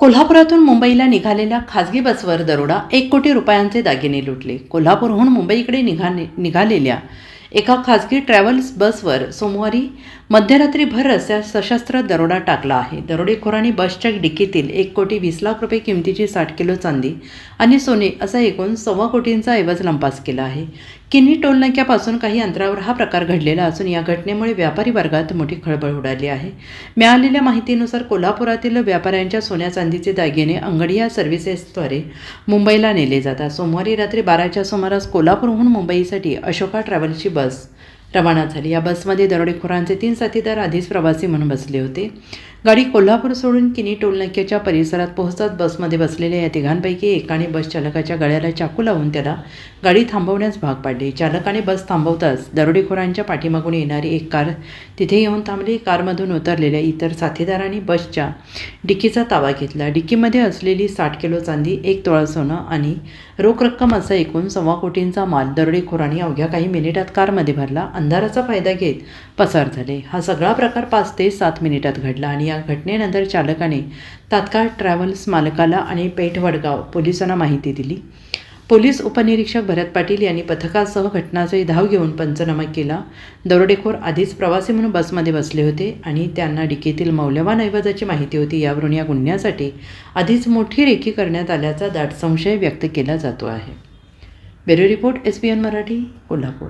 कोल्हापुरातून मुंबईला निघालेल्या खासगी बसवर दरोडा एक कोटी रुपयांचे दागिने लुटले. कोल्हापूरहून मुंबईकडे निघाले निघालेल्या एका खासगी ट्रॅव्हल्स बसवर सोमवारी मध्यरात्री भर रस्त्यात सशस्त्र दरोडा टाकला आहे. दरोडेखोरांनी बसच्या डिकीतील एक कोटी वीस लाख रुपये किमतीची साठ किलो चांदी आणि सोने असा एकूण सव्वा कोटींचा ऐवज लंपास केला आहे. किन्ही टोलनाक्यापासून काही अंतरावर हा प्रकार घडलेला असून या घटनेमुळे व्यापारी वर्गात मोठी खळबळ उडाली आहे. मिळालेल्या माहितीनुसार कोल्हापुरातील व्यापाऱ्यांच्या सोन्या चांदीचे दागिने अंगडिया सर्व्हिसेसद्वारे मुंबईला नेले जातात. सोमवारी रात्री बाराच्या सुमारास कोल्हापूरहून मुंबईसाठी अशोका ट्रॅव्हल्सची बस रवाना झाली. या बसमध्ये दरोडेखोरांचे तीन साथीदार आधीच प्रवासी म्हणून बसले होते. गाडी कोल्हापूर सोडून किनी टोलनाक्याच्या परिसरात पोहोचताच बसमध्ये बसलेल्या या तिघांपैकी एकाने बस चालकाच्या गळ्याला चाकू लावून त्याला गाडी थांबवण्यास भाग पाडले. चालकाने बस थांबवताच दरोडेखोरांच्या पाठीमागून येणारी एक कार तिथे येऊन थांबली. कारमधून उतरलेल्या इतर साथीदारांनी बसच्या डिक्कीचा ताबा घेतला. डिक्कीमध्ये असलेली साठ किलो चांदी एक तोळा सोनं आणि रोख रक्कम असा एकूण सव्वा कोटींचा माल दरोडेखोरांनी अवघ्या काही मिनिटात कारमध्ये भरला. अंधाराचा फायदा घेत पसार झाले. हा सगळा प्रकार पाच ते सात मिनिटात घडला आणि या घटनेनंतर चालकाने तात्काळ ट्रॅव्हल्स मालकाला आणि पेठ वडगाव पोलिसांना माहिती दिली. पोलीस उपनिरीक्षक भरत पाटील यांनी पथकासह घटनाचे धाव घेऊन पंचनामा केला. दरोडेखोर आधीच प्रवासी म्हणून बसमध्ये बसले होते आणि त्यांना डिकीतील मौल्यवान ऐवजाची माहिती होती यावरून या गुन्ह्यासाठी आधीच मोठी रेखी करण्यात आल्याचा दाट संशय व्यक्त केला जातो आहे. Bureau report S B N Marathi Kolhapur.